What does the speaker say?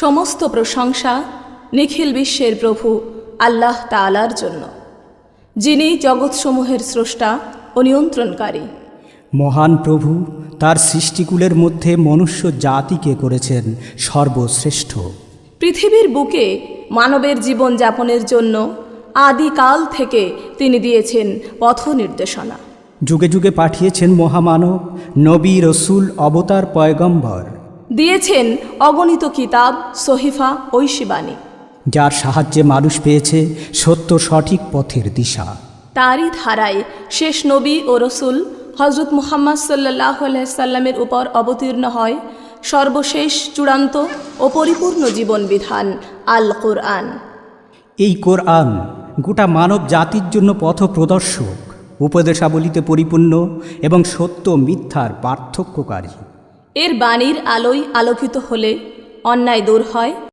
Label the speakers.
Speaker 1: সমস্ত প্রশংসা নিখিল বিশ্বের প্রভু আল্লাহ তাআলার জন্য যিনি জগৎসমূহের স্রষ্টা ও নিয়ন্ত্রণকারী।
Speaker 2: মহান প্রভু তার সৃষ্টিকুলের মধ্যে মনুষ্য জাতিকে করেছেন সর্বশ্রেষ্ঠ।
Speaker 1: পৃথিবীর বুকে মানবের জীবন যাপনের জন্য আদিকাল থেকে তিনি দিয়েছেন পথ নির্দেশনা।
Speaker 2: যুগে যুগে পাঠিয়েছেন মহামানব নবী রসুল অবতার পয়গম্বর।
Speaker 1: দিয়েছেন অগণিত কিতাব সহিফা ঐশিবাণী।
Speaker 2: যার সাহায্যে মানুষ পেয়েছে সত্য সঠিক পথের দিশা।
Speaker 1: তারই ধারায় শেষ নবী ও রসুল হজরত মুহাম্মদ সাল্লাহ সাল্লামের উপর অবতীর্ণ হয় সর্বশেষ চূড়ান্ত ও পরিপূর্ণ জীবন বিধান আল কোরআন
Speaker 2: এই কোরআন গোটা মানব জাতির জন্য পথ প্রদর্শক উপদেশাবলিতে পরিপূর্ণ এবং সত্য মিথ্যার পার্থক্যকারী।
Speaker 1: এর বাণীর আলোয় আলোকিত হলে অন্যায় দূর হয়।